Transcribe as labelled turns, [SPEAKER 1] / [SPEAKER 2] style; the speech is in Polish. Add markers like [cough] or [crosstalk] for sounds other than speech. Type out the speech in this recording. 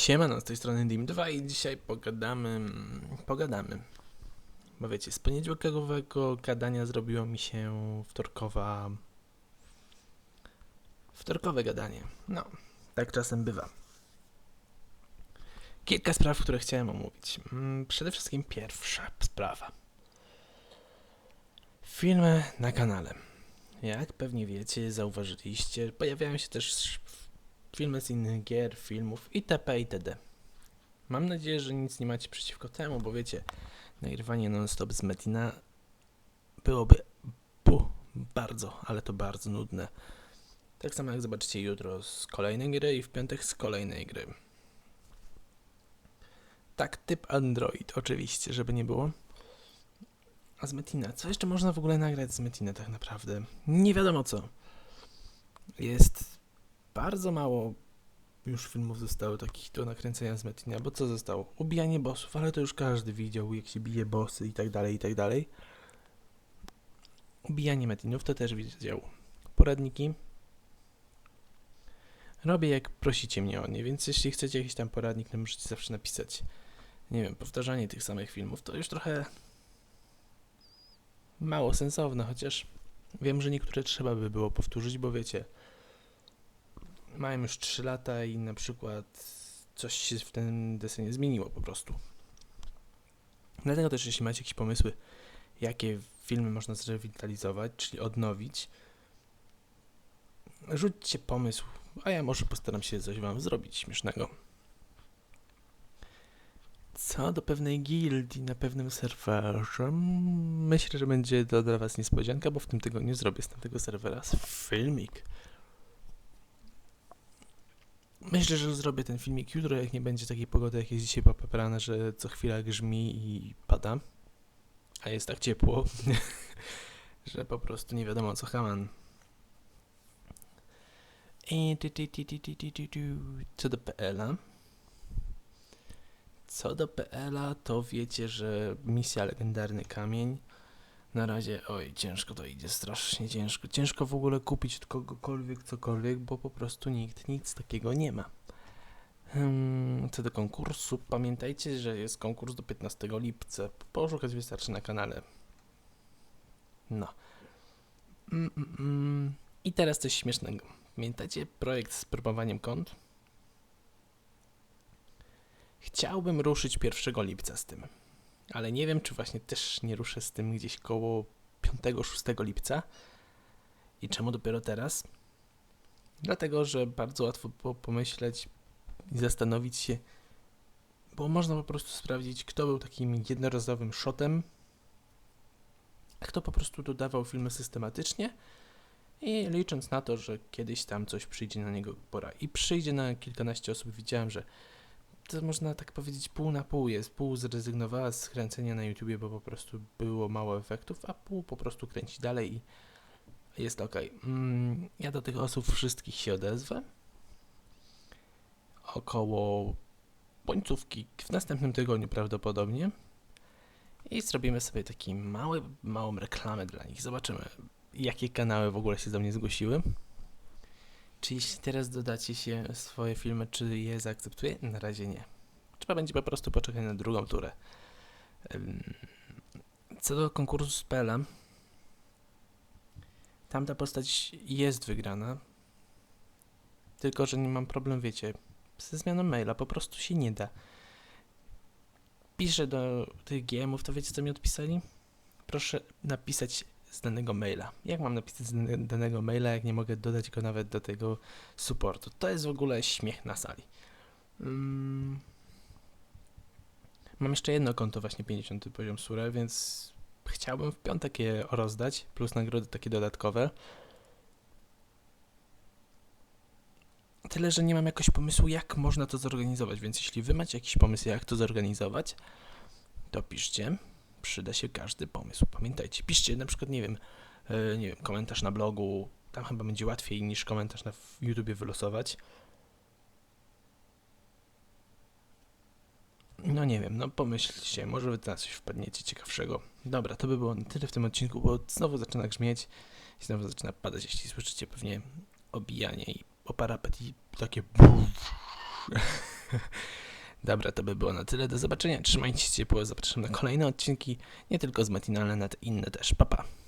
[SPEAKER 1] Siemano, z tej strony Dim2 i dzisiaj pogadamy, pogadamy. Bo wiecie, z poniedziałkowego gadania zrobiło mi się wtorkowa... Wtorkowe gadanie. No, tak czasem bywa. Kilka spraw, które chciałem omówić. Mm, Przede wszystkim pierwsza sprawa. Filmy na kanale. Jak pewnie wiecie, zauważyliście, pojawiają się też filmy z innych gier, filmów itp. itd. Mam nadzieję, że nic nie macie przeciwko temu, bo wiecie, nagrywanie non-stop z Metina byłoby bu, bardzo, ale to bardzo nudne. Tak samo jak zobaczycie jutro z kolejnej gry i w piątek z kolejnej gry. Tak, typ Android, oczywiście, żeby nie było. A z Metina, co jeszcze można w ogóle nagrać z Metina tak naprawdę? Nie wiadomo co. Jest bardzo mało już filmów zostało takich do nakręcenia z Metina, bo co zostało? Ubijanie bossów, ale to już każdy widział, jak się bije bossy i tak dalej, i tak dalej. Ubijanie Metinów to też widział. Poradniki. Robię jak prosicie mnie o nie, więc jeśli chcecie jakiś tam poradnik, to możecie zawsze napisać. Nie wiem, powtarzanie tych samych filmów to już trochę mało sensowne, chociaż wiem, że niektóre trzeba by było powtórzyć, bo wiecie, mają już 3 lata i na przykład coś się w tym desenie zmieniło po prostu. Dlatego też, jeśli macie jakieś pomysły, jakie filmy można zrewitalizować, czyli odnowić, rzućcie pomysł, a ja może postaram się coś wam zrobić śmiesznego. Co do pewnej gildii na pewnym serwerze, myślę, że będzie to dla was niespodzianka, bo w tym tygodniu zrobię z tamtego serwera filmik. Myślę, że zrobię ten filmik jutro, jak nie będzie takiej pogody, jak jest dzisiaj popeprane, że co chwila grzmi i pada. A jest tak ciepło, [laughs] że po prostu nie wiadomo co Haman. Co do PL-a. Co do PL-a, to wiecie, że misja Legendarny Kamień na razie, oj, ciężko to idzie, strasznie ciężko. Ciężko w ogóle kupić od kogokolwiek cokolwiek, bo po prostu nikt nic takiego nie ma. Hmm, co do konkursu, pamiętajcie, że jest konkurs do 15 lipca. Poszukać wystarczy na kanale. No. Mm, mm, mm. I teraz coś śmiesznego. Pamiętacie projekt z próbowaniem kont? Chciałbym ruszyć 1 lipca z tym ale nie wiem, czy właśnie też nie ruszę z tym gdzieś koło 5-6 lipca. I czemu dopiero teraz? Dlatego, że bardzo łatwo było pomyśleć i zastanowić się, bo można po prostu sprawdzić, kto był takim jednorazowym shotem, kto po prostu dodawał filmy systematycznie i licząc na to, że kiedyś tam coś przyjdzie na niego pora. I przyjdzie na kilkanaście osób. Widziałem, że to można tak powiedzieć pół na pół jest. Pół zrezygnowała z kręcenia na YouTubie, bo po prostu było mało efektów, a pół po prostu kręci dalej i jest ok. Mm, ja do tych osób wszystkich się odezwę. Około końcówki w następnym tygodniu prawdopodobnie. I zrobimy sobie taki mały, małą reklamę dla nich. Zobaczymy, jakie kanały w ogóle się do mnie zgłosiły. Czy jeśli teraz dodacie się swoje filmy, czy je zaakceptuję? Na razie nie. Trzeba będzie po prostu poczekać na drugą turę. Co do konkursu z Pelem, tamta postać jest wygrana, tylko że nie mam problem, wiecie, ze zmianą maila, po prostu się nie da. Piszę do tych GM-ów, to wiecie co mi odpisali? Proszę napisać z danego maila. Jak mam napisać z danego maila, jak nie mogę dodać go nawet do tego supportu? To jest w ogóle śmiech na sali. Mm. Mam jeszcze jedno konto, właśnie 50 poziom Sure, więc chciałbym w piątek je rozdać, plus nagrody takie dodatkowe. Tyle, że nie mam jakoś pomysłu, jak można to zorganizować, więc jeśli wy macie jakiś pomysł, jak to zorganizować, to piszcie przyda się każdy pomysł. Pamiętajcie, piszcie na przykład, nie wiem, e, nie wiem, komentarz na blogu, tam chyba będzie łatwiej niż komentarz na YouTubie wylosować. No nie wiem, no pomyślcie, może wy na coś wpadniecie ciekawszego. Dobra, to by było na tyle w tym odcinku, bo znowu zaczyna grzmieć i znowu zaczyna padać, jeśli słyszycie pewnie obijanie i o parapet i takie [laughs] Dobra, to by było na tyle. Do zobaczenia. Trzymajcie się ciepło. Zapraszam na kolejne odcinki. Nie tylko z Metinalne, na te inne też. Pa, pa.